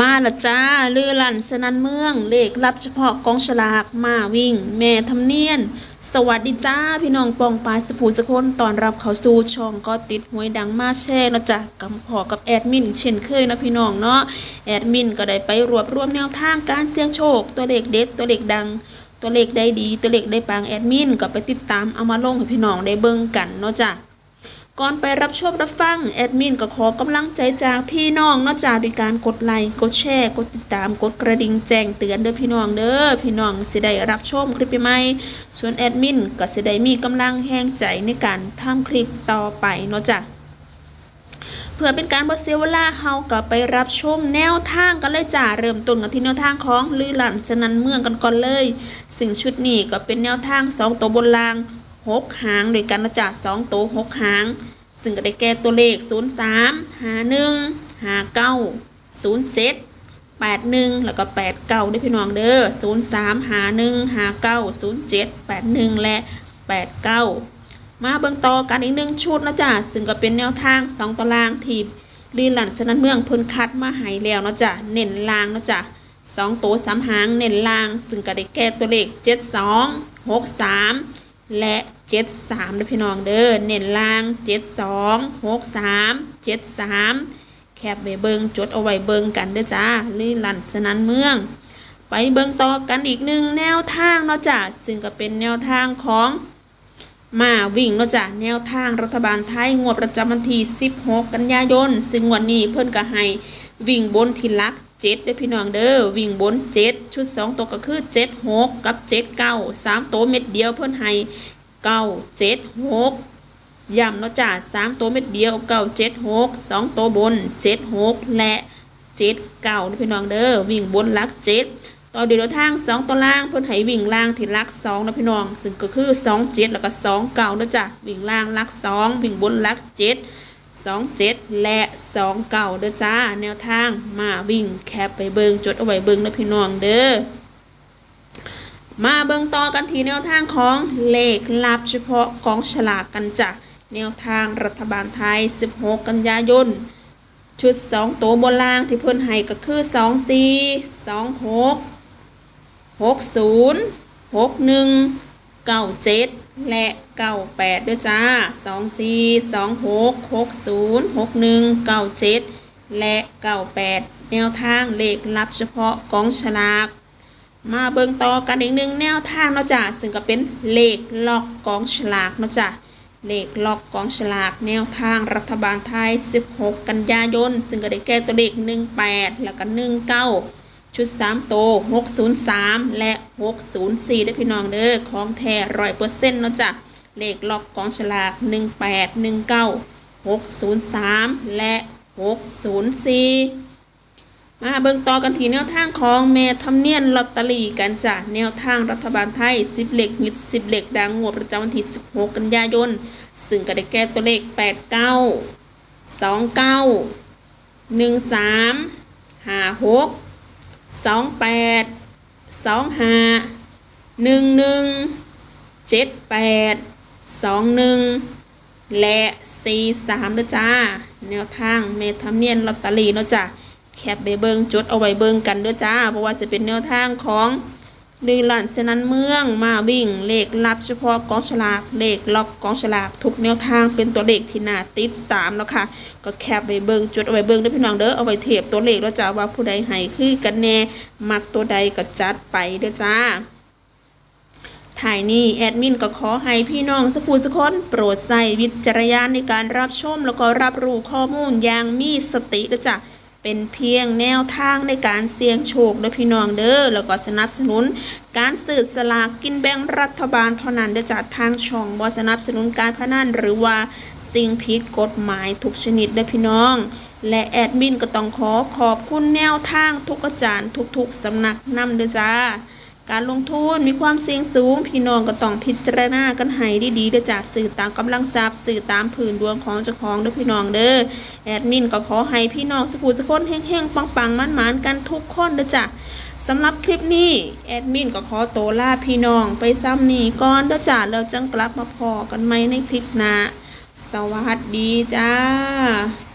มาละจ้าลือลั่นสนันเมือง เลขรับเฉพาะกองฉลากมาวิ่ง แม่ทำเนียน สวัสดีจ้า พี่น้องปองปายสผูสะคนตอนรับเขาสู่ช่องก็ติดหวยดังมาแช่นะจ๊ะกำพอกับแอดมินเช่นเคยนะพี่น้องเนาะแอดมินก็ได้ไปรวบรวมแนวทางการเสี่ยงโชค ตัวเลขเด็ดตัวเลขดัง ตัวเลขได้ดี ตัวเลขได้ปังแอดมินก็ไปติดตามเอามาลงให้พี่น้องได้เบิ่งกันเนาะจ้ะ ก่อนไปรับชมรับฟัง แอดมินก็ขอกำลังใจจากพี่น้องนอกจากด้วยการกดไลค์กดแชร์ กดติดตามกดกระดิ่งแจ้งเตือนเด้อพี่น้องเด้อพี่น้องสิได้รับชมคลิปใหม่ส่วนแอดมินก็สิได้มีกำลังแห้งใจในการทำคลิปต่อไปเนาะจ้ะเพื่อเป็นการบ่เสียเวลาเฮาก็ไปรับชมแนวทางกันเลยจ้าเริ่มต้นกันที่แนวทางของลือหลันสนันเมืองกันก่อนเลย ซึ่งชุดนี้ก็เป็นแนวทางสองตัวบนรางหกหางด้วยกันนะจ๊ะสองตัวหกหาง ซึ่งก็ได้แก่ตัวเลข 0 3 5 1 5 9 0 7 8 1 แล้วก็ 8 9ด้วยพี่น้องเด้อ0 3 5 1 5 9 0 7 8 1 และ 8 9 มาเบิ่งต่อกันอีกหนึ่งชุดนะจ๊ะซึ่งก็เป็นแนวทางสองตารางที่ลีหลันสนันเมืองเพิ่นคัดมาให้แล้วนะจ๊ะเน้นลางนะจ๊ะสองตัวสามหางเน้นลาง ซึ่งก็ได้แก่ตัวเลข 72 63 และ เจ็ดสามเด้อพี่น้องเด้อเน้นล่างเจ็ดสองหกสามเจ็ดสามแคบไปเบิงจดเอาไว้เบิงกันเด้อจ้าลื่นลันสนันเมือง ไปเบิงต่อกันอีกหนึ่งแนวทางเนาะจ้ะซึ่งก็เป็นแนวทางของมาวิ่งเนาะจ้ะแนวทางรัฐบาลไทยงวดประจำวันที่ 16 กันยายน ซึ่งวันนี้เพิ่นก็ให้วิ่งบนทีลักเจ็ดเด้อพี่น้องเด้อวิ่งบนเจ็ดชุดสองตัวก็คือเจ็ดหกกับเจ็ดเก้าสามตัวเม็ดเดียวเพิ่นให้ เก้าเจ็ดหกย้ำเนาะจ้าสามตัวเม็ดเดียวเก้าเจ็ดหกสองตัวบนเจ็ดหกและเจ็ดเก้านี่พี่น้องเด้อวิ่งบนลักเจ็ดต่อเดียวทางสองตัวล่างเพิ่นให้วิ่งล่างที่ลักสองนะพี่น้อง ซึ่งก็คือสองเจ็ดแล้วก็สองเก้าเนาะจ้ะวิ่งล่างลักสองวิ่งบนลักเจ็ดสองเจ็ดและสองเก้าเด้อจ้า แนวทางมาวิ่งแคปไปเบิงจดเอาไว้เบิงนะพี่น้องเด้อ มาเบิ่งต่อกันที่แนวทางของเลขลับเฉพาะของฉลากกันจ้ะแนวทางรัฐบาลไทย 16 กันยายน ชุด 2 ตัวบนล่างที่เพิ่นให้ก็คือ 2 4 2 6 6 0 6 1 9 7 และ 98 ด้วยจ้า 2 4 2 6 6 0 6 1 9 7 และ 98 แนวทางเลขลับเฉพาะของฉลาก มาเบิ่งต่อกันอีกหนึ่งแนวทางเนาะจ้ะซึ่งก็เป็นเลขล็อกกองฉลากเนาะจ้ะเลขล็อกกองฉลากแนวทางรัฐบาลไทย 16 กันยายน ซึ่งก็ได้แก้ตัวเลข 18 แล้วก็ 19 ชุด 3 โตว603 และ 604ได้พี่น้องเด้อของแท้ร้อยเปอร์เซ็นต์เนาะจ้ะเลขล็อกกองฉลาก 18 19 603 และ 604 มาเบิ่งต่อกันที่แนวทางของแม่ทำเนียนลอตเตอรี่กันจ้ะแนวทางรัฐบาลไทย 10 เหล็กฮิต10 เหล็กดังงวดประจำวันที่ 16 กันยายน ซึ่งก็ได้แก่ตัวเลข 89 29 13 56 28 25 11 78 21 และ 43เด้อจ้า แนวทางแม่ทำเนียนลอตเตอรี่เนาะจ้ะ แคปไปเบิงจดเอาไว้เบิงกันเด้อจ้า เพราะว่าจะเป็นแนวทางของดือหลันเซนันเมืองมาวิ่งเลขลับเฉพาะกองฉลากเลขล็อกกองฉลากทุกแนวทางเป็นตัวเลขที่น่าติดตามเนาะค่ะ ก็แคปไปเบิงจดเอาไว้เบิงด้อพี่น้องเด้อเอาไว้เทียบตัวเลขแล้วจ้าว่าผู้ใดให้คือกันแน่มักตัวใดก็จัดไปเด้อจ้าถ่ายนี้แอดมินก็ขอให้พี่น้องสกูสกคนโปรดใส่วิจารณญาณในการรับชมแล้วก็รับรู้ข้อมูลอย่างมีสตินะจ๊ะ เป็นเพียงแนวทางในการเสี่ยงโชคเด้อพี่น้องเด้อแล้วก็สนับสนุน การสืบสลากกินแบ่งรัฐบาลเท่านั้นเด้อจ้ะทางช่องบ่สนับสนุนการพนันหรือว่าสิ่งผิดกฎหมายทุกชนิดเด้อพี่น้อง และแอดมินก็ต้องขอขอบคุณแนวทางทุกอาจารย์ทุกๆสำนักนำเด้อจ้า การลงทุนมีความเสี่ยงสูง พี่น้องก็ต้องพิจารณากันให้ดีๆเด้อจากสื่อตามกำลังทรัพย์สื่อตามผืนดวงของเจ้าของเด้อพี่น้องเด้อแอดมินก็ขอให้พี่น้องสุขูสุขคนเฮงๆปังๆมันๆกันทุกคนเด้อจ้ะสำหรับคลิปนี้แอดมินก็ขอโตวลาพี่น้องไปซ้ำนี่ก่อนเด้อจ้ะแล้วจังกลับมาพอกันไหมในคลิปหน้าสวัสดีจ้า